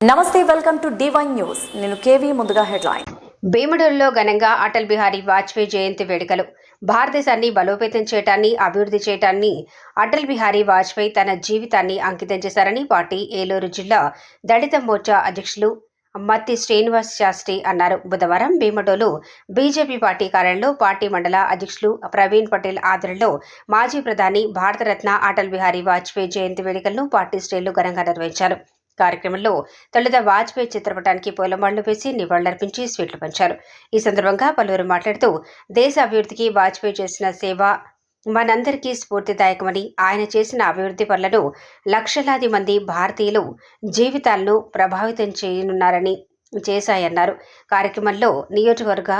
నమస్తే welcome to divine news నేను KV ముందుగా హెడ్లైన్. భీముడుల్లో ఘనంగా అటల్ బిహారీ వాజ్పేయి జయంతి వేడుకలు. భారతదేశాన్ని బలోపేతం చేయటాన్ని అభివృద్ధి చేయటాన్ని అటల్ బిహారీ వాజ్పేయి తన జీవితాన్ని అంకితం చేశారని పార్టీ ఏలూరు జిల్లా దళిత మోర్చా అధ్యక్షులు మత్తి శ్రీనివాస్ శాస్త్రి అన్నారు. బుధవారం భీమడోలు బీజేపీ పార్టీ కార్యాలయంలో పార్టీ మండల అధ్యక్షులు ప్రవీణ్ పటేల్ ఆధ్వర్యంలో మాజీ ప్రధాని భారతరత్న అటల్ బిహారీ వాజ్పేయి జయంతి వేడుకలను పార్టీ శ్రేణులు ఘనంగా నిర్వహించారు. కార్యక్రమంలో తొలుత వాజ్పేయి చిత్రపటానికి పూలమాళ్ళు వేసి నివాళులర్పించి స్వీట్లు పంచారు. ఈ సందర్భంగా పలువురు మాట్లాడుతూ దేశ అభివృద్ధికి వాజ్పేయి చేసిన సేవ మనందరికీ స్ఫూర్తిదాయకమని ఆయన చేసిన అభివృద్ధి పనులను లక్షలాది మంది భారతీయులు జీవితాలను ప్రభావితం చేయనున్నారని చేశాయన్నారు. కార్యక్రమంలో నియోజకవర్గ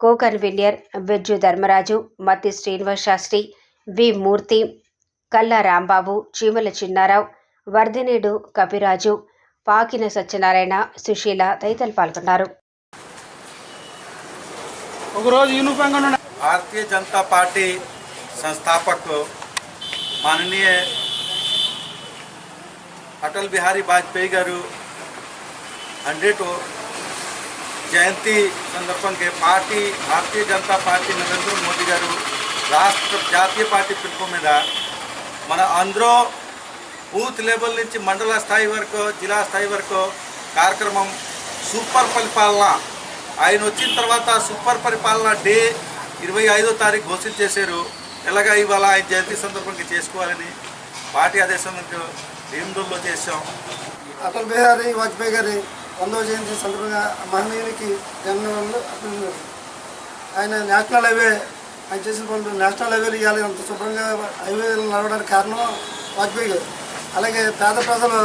కో కన్వీనియర్ వెజ్జు ధర్మరాజు మత్తి శ్రీనివాస్ శాస్త్రి వి మూర్తి కల్లా రాంబాబు చీమల చిన్నారావు వర్ధినేడు కపిరాజు పాకిన సత్యనారాయణ సుశీల తదితరులు పాల్గొన్నారు ఒకరోజు యూనిఫామ్గా ఉన్న भारतीय जनता पार्टी संस्थापक माननीय అటల్ బిహారీ వాజ్పేయి గారు హండ్రెడ్ జయంతి సందర్భంగా పార్టీ భారతీయ జనతా పార్టీ నరేంద్ర మోదీ గారు రాష్ట్ర జాతీయ పార్టీ పిలుపు మీద మన అందరూ బూత్ లెవెల్ నుంచి మండల స్థాయి వరకు జిల్లా స్థాయి వరకు కార్యక్రమం సూపర్ పరిపాలన ఆయన వచ్చిన తర్వాత సూపర్ పరిపాలన డే ఇరవై ఐదో తారీఖు ఘోషణ చేశారు. ఎలాగ ఇవాళ ఆయన జయంతి సందర్భంగా చేసుకోవాలని పార్టీ ఆదేశంలో భీమడూరులో చేశాం. అటల్ బిహారీ వాజ్పేయి గారి వందో జయంతి సందర్భంగా మహనీయునికి జన్మలు అభినందనలు. ఆయన నేషనల్ హైవే ఆయన చేసిన పనులు నేషనల్ హైవేలు ఇవ్వాలి అంత శుభ్రంగా హైవేలు నడవడానికి కారణం వాజ్పేయి గారు. అలాగే పేద ప్రజలు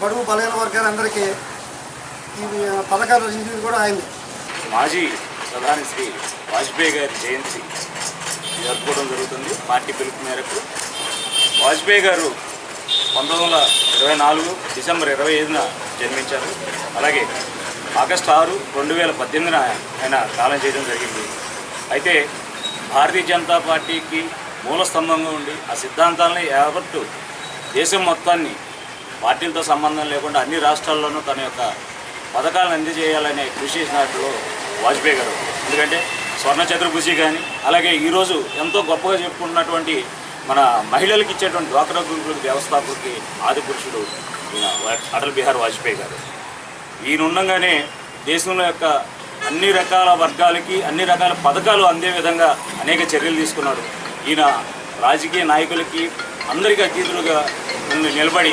బడుగు బలహీన వర్గాలందరికీ ఈ పథకాలు రచించింది కూడా ఆయన. మాజీ ప్రధాని శ్రీ వాజ్పేయి గారి జయంతి జరుపుకోవడం జరుగుతుంది. పార్టీ పిలుపు మేరకు వాజ్పేయి గారు పంతొమ్మిది వందల ఇరవై నాలుగు డిసెంబర్ ఇరవై ఐదున జన్మించారు. అలాగే ఆగస్టు ఆరు రెండు వేల పద్దెనిమిదిన ఆయన కాలం చేయడం జరిగింది. అయితే భారతీయ జనతా పార్టీకి మూల స్తంభంగా ఉండి ఆ సిద్ధాంతాలని యావత్తు దేశం మొత్తాన్ని పార్టీలతో సంబంధం లేకుండా అన్ని రాష్ట్రాల్లోనూ తన యొక్క పథకాలను అందజేయాలనే కృషి చేసినట్లు వాజ్పేయి గారు. ఎందుకంటే స్వర్ణ చతుర్భుజి కానీ అలాగే ఈరోజు ఎంతో గొప్పగా చెప్పుకున్నటువంటి మన మహిళలకు ఇచ్చేటువంటి డ్వాక్రా గ్రూపుల వ్యవస్థాపకుడికి ఆది పురుషుడు ఈయన అటల్ బిహారీ వాజ్పేయి గారు. ఈయన ఉండగానే దేశంలో యొక్క అన్ని రకాల వర్గాలకి అన్ని రకాల పథకాలు అందే విధంగా అనేక చర్యలు తీసుకున్నాడు. ఈయన రాజకీయ నాయకులకి అందరికీ అతీతులుగా నిలబడి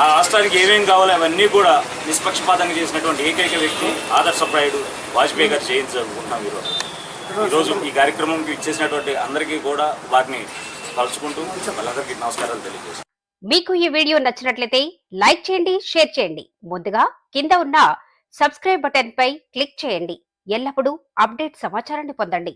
ఆ రాష్ట్రానికి ఏమేమి కావాలో అవన్నీ కూడా నిష్పక్షపాతంగా చేసినటువంటి ఏకైక వ్యక్తి ఆదర్శప్రాయుడు వాజ్పేయి గారు జయంతి జరుపుకుంటున్నాం ఈరోజు ఈరోజు ఈ కార్యక్రమంకి ఇచ్చేసినటువంటి అందరికీ కూడా వారిని కలుసుకుంటూ వాళ్ళందరికీ నమస్కారాలు తెలియజేస్తాను మీకు ఈ వీడియో నచ్చినట్లయితే లైక్ చేయండి షేర్ చేయండి. ముందుగా కింద ఉన్న సబ్స్క్రైబ్ బటన్ పై క్లిక్ చేయండి. ఎల్లప్పుడూ అప్డేట్ సమాచారాన్ని పొందండి.